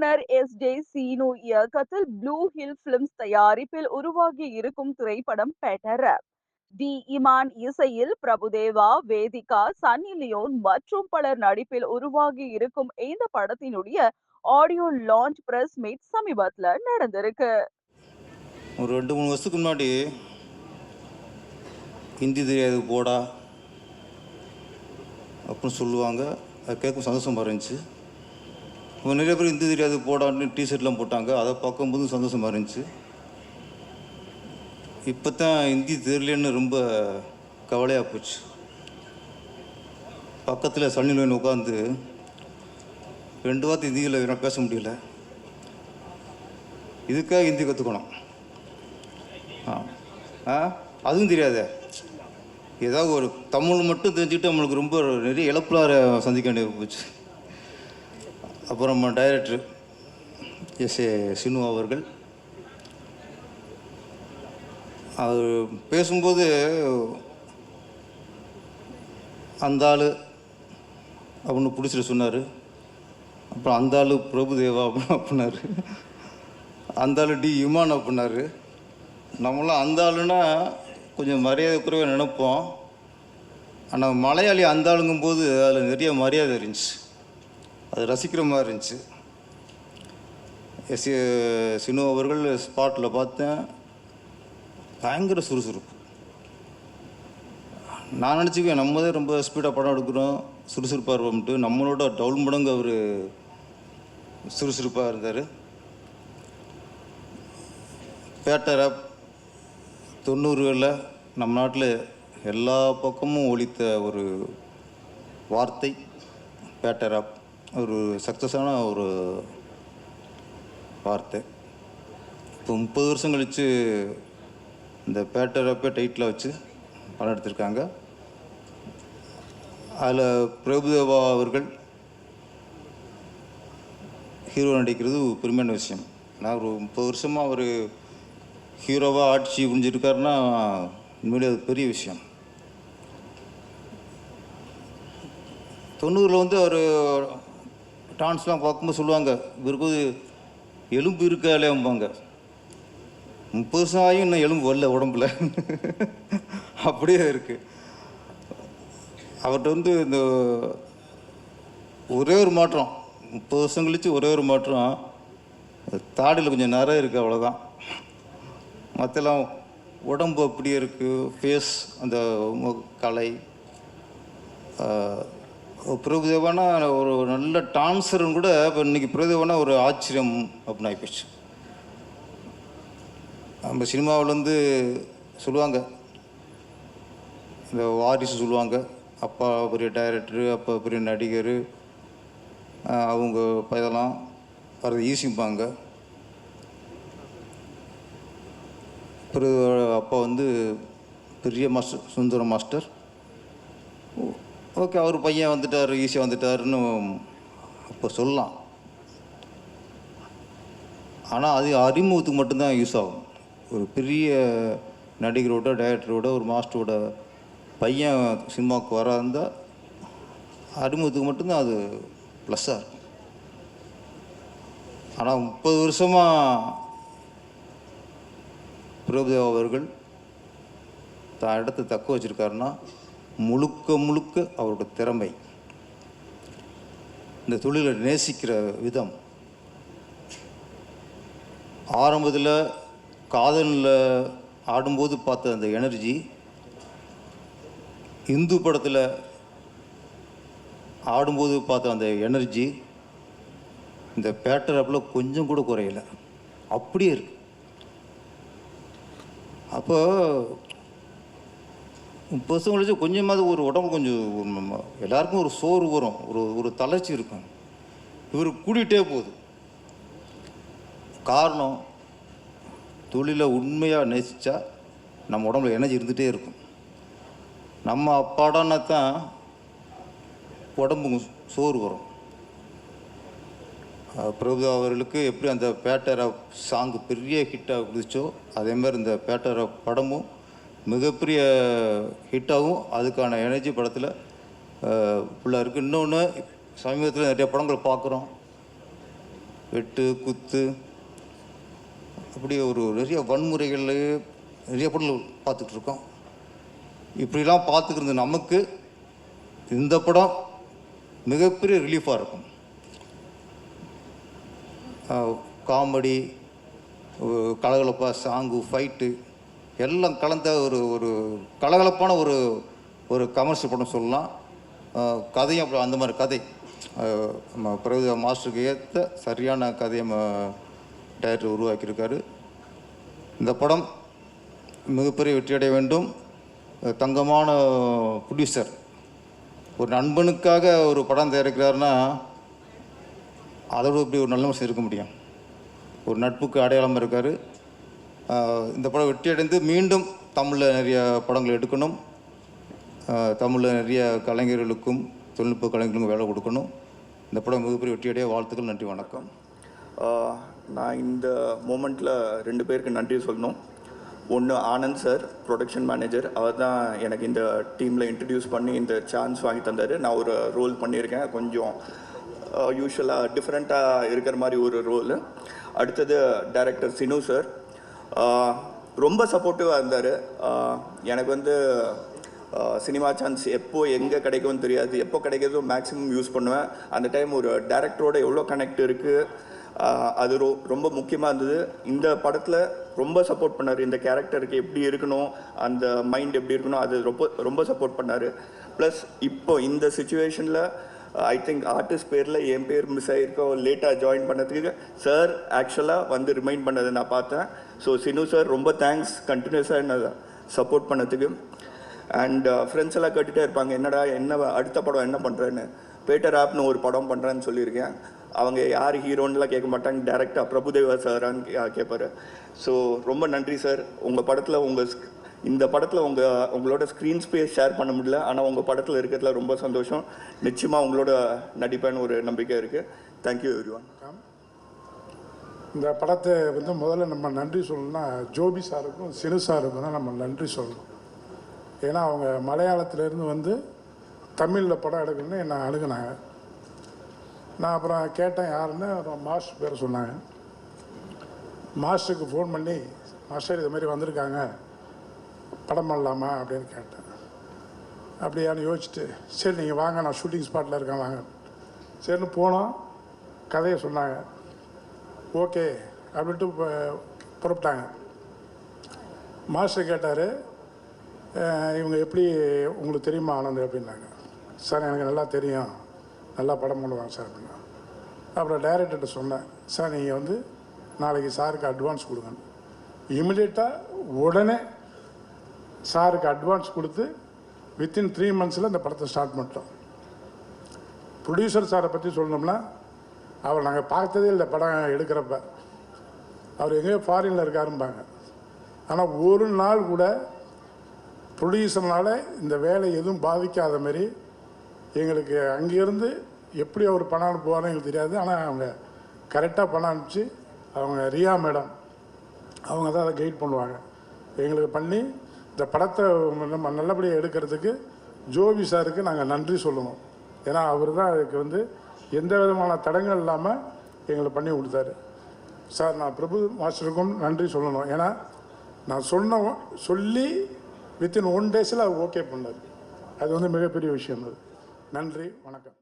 இயக்குனர் S. J. Seenu இயக்கத்தில் blue hill films தயாரிப்பில் உருவாகி இருக்கும் திரைப்படம் பெட்டர் டி இமான் இசையில் பிரபுதேவா வேதிகா சன்னி லியோன் மற்றும் பலர் நடிப்பில் உருவாகி இருக்கும் இந்த படத்தினுடைய ஆடியோ லான்ச் பிரஸ் மீட் சமீபத்தில் நடந்திருக்கு. ஒரு ரெண்டு மூணு வருஷத்துக்கு முன்னாடி ஹிந்தி தெரியாது போடா அப்படின்னு சொல்லுவாங்க. அது கேட்கும் சந்தோஷமாக இருந்துச்சு. இப்போ நிறைய பேர் ஹிந்தி தெரியாது போடான்னு டிஷர்ட்லாம் போட்டாங்க. அதை பார்க்கும்போது சந்தோஷமாக இருந்துச்சு. இப்போ தான் ஹிந்தி தெரியலன்னு ரொம்ப கவலையாக போச்சு. பக்கத்தில் சன்னிலோன் உட்காந்து ரெண்டு வார்த்தை இந்தியில் என்னால் பேச முடியல. இதுக்காக ஹிந்தி கற்றுக்கணும் ஆ ஆ அதுவும் தெரியாதே. ஏதாவது ஒரு தமிழ் மட்டும் தெரிஞ்சுக்கிட்டு நம்மளுக்கு ரொம்ப நிறைய இழப்புலார சந்திக்க வேண்டிய போச்சு. அப்புறம் டைரக்டர் எஸ் ஏ சினு அவர்கள். அவர் பேசும்போது அந்த ஆள் அப்படின்னு பிடிச்சிட்டு சொன்னார். அப்புறம் அந்த ஆள் பிரபுதேவா அப்படின்னு அப்படின்னாரு. அந்த ஆள் டி இமான் அப்படின்னாரு. நம்மளாம் அந்த ஆளுனா கொஞ்சம் மரியாதை குறைவாக நினைப்போம். ஆனால் மலையாளி அந்த ஆளுங்கும்போது அதில் நிறைய மரியாதை இருந்துச்சு. அது ரசிக்கிற மாதிரி இருந்துச்சு. எஸ் சினு அவர்கள் ஸ்பாட்டில் பார்த்தேன். பயங்கர சுறுசுறுப்பு. நான் நினச்சிக்குவேன் நம்ம தான் ரொம்ப ஸ்பீடாக படம் எடுக்கிறோம். சுறுசுறுப்பாக இருப்போம்ட்டு நம்மளோட டவுன் மடங்கு அவர் சுறுசுறுப்பாக இருந்தார். பேட்டரப் தொண்ணூறுகளில் நம்ம நாட்டில் எல்லா பக்கமும் ஒழித்த ஒரு வார்த்தை பேட்டரப் ஒரு சக்ஸஸான ஒரு வார்த்தை. இப்போ முப்பது வருஷம் கழித்து இந்த பேட்டரப்பே டைட்டில் வச்சு படம் எடுத்திருக்காங்க. அதில் பிரபுதேவா அவர்கள் ஹீரோ நடிக்கிறது ஒரு பெருமையான விஷயம். நான் ஒரு முப்பது வருஷமாக அவர் ஹீரோவாக ஆட்சி புரிஞ்சிருக்காருன்னா உண்மையிலே அது பெரிய விஷயம். தொண்ணூறில் வந்து அவர் டான்ஸ்லாம் பார்க்கும்போது சொல்லுவாங்க இவருக்கு எலும்பு இருக்காலேம்பாங்க முப்பது வருஷம் ஆகியும் இன்னும் எலும்பு வரல உடம்புல. அப்படியே இருக்குது அவர்கிட்ட வந்து இந்த ஒரே ஒரு மாற்றம். முப்பது வருஷம் கழித்து ஒரே ஒரு மாற்றம். தாடியில் கொஞ்சம் நிறைய இருக்குது அவ்வளோதான் மற்றெல்லாம் உடம்பு அப்படியே இருக்குது ஃபேஸ் அந்த கலை பிரபுதேவானா ஒரு நல்ல டான்ஸர்னு கூட இப்போ இன்னைக்கு பிரபுதேவானா ஒரு ஆச்சரியம் அப்படின்னு ஆகிப்போச்சு நம்ம சினிமாவில் வந்து சொல்லுவாங்க. இந்த வாரிசு சொல்லுவாங்க. அப்பா பெரிய டைரக்டரு அப்பா பெரிய நடிகர் அவங்க பயதெல்லாம் வரது ஈசிப்பாங்க பிறகு அப்பா வந்து பெரிய மாஸ்டர் சுந்தரம் மாஸ்டர். ஓகே அவர் பையன் வந்துட்டார் ஈஸியாக வந்துட்டாருன்னு அப்போ சொல்லலாம். ஆனால் அது அறிமுகத்துக்கு மட்டும்தான் யூஸ் ஆகும். ஒரு பெரிய நடிகரோட டைரக்டரோட ஒரு மாஸ்டரோட பையன் சினிமாவுக்கு வராந்தா அறிமுகத்துக்கு மட்டும்தான் அது ப்ளஸ்ஸாக இருக்கும். ஆனால் முப்பது வருஷமாக பிரபுதேவா அவர்கள் தான் இடத்த தக்க வச்சிருக்காருன்னா முழுக்க முழுக்க அவரோட திறமை. இந்த தொழிலை நேசிக்கிற விதம். ஆரம்பத்தில் காதலில் ஆடும்போது பார்த்த அந்த எனர்ஜி இந்து படத்தில் ஆடும்போது பார்த்த அந்த எனர்ஜி இந்த பேட்டரப்பில் கொஞ்சம் கூட குறையலை. அப்படியே இருக்கு. அப்போ பசங்களுக்கு கொஞ்சமாவது ஒரு உடம்பு கொஞ்சம் எல்லாருக்கும் ஒரு சோறு வரும். ஒரு ஒரு தளர்ச்சி இருக்கும். இவர் கூட்டிகிட்டே போகுது. காரணம் தொழிலை உண்மையாக நேசித்தா நம்ம உடம்புல எனர்ஜி இருந்துகிட்டே இருக்கும். நம்ம அப்பாடானா தான் உடம்புக்கு சோறு வரும் பிரபு அவர்களுக்கு எப்படி அந்த பேட்டர சாங்கு பெரிய ஹிட்டாக குதிச்சோ அதே மாதிரி இந்த பேட்டர படமும் மிகப்பெரிய ஹிட்டாகவும் அதுக்கான எனர்ஜி படத்தில் ஃபுல்லாக இருக்குது இன்னொன்று சமீபத்தில் நிறைய படங்கள் பார்க்குறோம் வெட்டு குத்து அப்படியே ஒரு நிறைய வன்முறைகள்லேயே நிறைய படங்கள் பார்த்துட்ருக்கோம். இப்படிலாம் பார்த்துக்கிறது நமக்கு இந்த படம் மிகப்பெரிய ரிலீஃபாக இருக்கும். காமெடி கலகலப்பாக சாங்கு ஃபைட்டு எல்லாம் கலந்த ஒரு ஒரு கலகலப்பான ஒரு ஒரு கமர்ஷியல் படம் சொல்லலாம். கதையும் அப்படி அந்த மாதிரி கதை. நம்ம பிரபுதேவா மாஸ்டருக்கு ஏற்ற சரியான கதையை டைரக்டர் உருவாக்கியிருக்காரு. இந்த படம் மிகப்பெரிய வெற்றியடைய வேண்டும். தங்கமான ப்ரொடியூசர் ஒரு நண்பனுக்காக ஒரு படம் தயாரிக்கிறாருன்னா அதோட இப்படி ஒரு நல்ல மனுஷன் இருக்க முடியும்? ஒரு நட்புக்கு அடையாளமாக இருக்கார். இந்த படம் வெற்றியடைந்து மீண்டும் தமிழில் நிறைய படங்கள் எடுக்கணும். தமிழில் நிறைய கலைஞர்களுக்கும் தொழில்நுட்ப கலைஞர்களுக்கும் வேலை கொடுக்கணும். இந்த படம் மிகப்பெரிய வெற்றியடைய வாழ்த்துக்கள் நன்றி வணக்கம். நான் இந்த மூமெண்ட்டில் ரெண்டு பேருக்கு நன்றி சொல்லணும். ஒன்று ஆனந்த் சார் ப்ரொடக்ஷன் மேனேஜர் அவர் தான் எனக்கு இந்த டீமில் இன்ட்ரடியூஸ் பண்ணி இந்த சான்ஸ் வாங்கி தந்தார். நான் ஒரு ரோல் பண்ணியிருக்கேன். கொஞ்சம் யூஸ்வலாக டிஃப்ரெண்ட்டாக இருக்கிற மாதிரி ஒரு ரோல் அடுத்தது டைரக்டர் சினு சார். ரொம்ப சப்போர்ட்டிவாக இருந்தார். எனக்கு வந்து சினிமா சான்ஸ் எப்போ எங்கே கிடைக்கும்னு தெரியாது. எப்போ கிடைக்கிறதோ மேக்ஸிமம் யூஸ் பண்ணுவேன். அந்த டைம் ஒரு டேரக்டரோட எவ்வளோ கனெக்ட் இருக்குது அது ரொ ரொம்ப முக்கியமாக இருந்தது. இந்த படத்தில் ரொம்ப சப்போர்ட் பண்ணார். இந்த கேரக்டருக்கு எப்படி இருக்கணும் அந்த மைண்ட் எப்படி இருக்கணும் அது ரொம்ப ரொம்ப சப்போர்ட் பண்ணார். ப்ளஸ் இப்போ இந்த சுச்சுவேஷனில் ஐ திங்க் ஆர்டிஸ்ட் பேரில் என் பேர் மிஸ் ஆகிருக்கோ லேட்டாக ஜாயின் பண்ணதுக்கு சார் ஆக்சுவலாக வந்து ரிமைண்ட் பண்ணதை நான் பார்த்தேன். ஸோ சினு சார் ரொம்ப தேங்க்ஸ் கண்டினியூஸாக என்ன சப்போர்ட் பண்ணதுக்கு. அண்ட் ஃப்ரெண்ட்ஸ் uh, எல்லாம் கேட்டுகிட்டே இருப்பாங்க என்னடா என்ன அடுத்த படம் என்ன பண்ணுறேன்னு பேட்டர் ஆப்னு ஒரு படம் பண்ணுறேன்னு சொல்லியிருக்கேன். அவங்க யார் ஹீரோன்னுலாம் கேட்க மாட்டாங்க டேரெக்டாக பிரபுதேவா சாரான்னு கே- கேட்பாரு ஸோ ரொம்ப நன்றி சார் உங்கள் படத்தில் உங்கள் இந்த படத்தில் உங்கள் உங்களோட ஸ்க்ரீன் ஸ்பேஸ் ஷேர் பண்ண முடியல. ஆனால் உங்கள் படத்தில் இருக்கிறதுல ரொம்ப சந்தோஷம். நிச்சயமாக உங்களோட நடிப்பேன்னு ஒரு நம்பிக்கை இருக்குது தேங்க்யூ எவ்ரி ஒன் இந்த படத்தை வந்து முதல்ல நம்ம நன்றி சொல்லணும்னா ஜோபி சாருக்கும் சினு சாருக்கும் தான் நம்ம நன்றி சொல்லணும். ஏன்னா அவங்க மலையாளத்திலேருந்து வந்து தமிழில் படம் எடுக்கணும்னு என்னை அணுகுனாங்க. நான் அப்புறம் கேட்டேன் யாருன்னு? அப்புறம் மாஸ்டர் பேர் சொன்னாங்க. மாஸ்டருக்கு ஃபோன் பண்ணி மாஸ்டர் இது மாதிரி வந்திருக்காங்க. படம் பண்ணலாமா அப்படின்னு கேட்டேன். அப்படியான்னு யோசிச்சுட்டு சரி நீங்கள் வாங்க நான் ஷூட்டிங் ஸ்பாட்டில் இருக்கேன் வாங்க. சரின்னு போனோம். கதையை சொன்னாங்க. ஓகே அப்படின்ட்டு புறப்பட்டாங்க. மாஸ்டர் கேட்டார் இவங்க எப்படி உங்களுக்கு தெரியுமா ஆனந்த்? அப்படின்னாங்க. சார் எனக்கு நல்லா தெரியும். நல்லா படம் பண்ணுவாங்க சார் அப்படின்னா. அப்புறம் டைரக்டர்கிட்ட சொன்னேன் சார் நீங்கள் வந்து நாளைக்கு சாருக்கு அட்வான்ஸ் கொடுங்க இமிடியேட்டாக உடனே சாருக்கு அட்வான்ஸ் கொடுத்து வித்தின் த்ரீ மந்த்ஸில் இந்த படத்தை ஸ்டார்ட் பண்ணிட்டோம். ப்ரொடியூசர் சாரை பற்றி சொல்லணும்னா அவர் நாங்கள் பார்த்ததே இல்லை படம் எடுக்கிறப்ப. அவர் எங்கேயோ ஃபாரினில் இருக்காரும்பாங்க. ஆனால் ஒரு நாள் கூட ப்ரொடியூசர்னால இந்த வேலை எதுவும் பாதிக்காத மாதிரி எங்களுக்கு அங்கேருந்து எப்படி அவர் பணம் அனுப்புவார்னு எங்களுக்கு தெரியாது. ஆனால் அவங்க கரெக்டாக பணம் அனுப்பிச்சு அவங்க ரியா மேடம் அவங்க தான் அதை கைட் பண்ணுவாங்க. எங்களுக்கு பண்ணி இந்த படத்தை நம்ம நல்லபடியாக எடுக்கிறதுக்கு ஜோபி சாருக்கு நாங்கள் நன்றி சொல்லணும் ஏன்னா அவர் தான் அதுக்கு வந்து எந்த விதமான தடங்கள் இல்லாமல் எங்களை பண்ணி கொடுத்தாரு. சார் நான் பிரபு மாஸ்டருக்கும் நன்றி சொல்லணும். ஏன்னா நான் சொன்ன சொல்லி வித்தின் ஒன் டேஸில் அவர் ஓகே பண்ணார். அது வந்து மிகப்பெரிய விஷயம் அது. நன்றி வணக்கம்.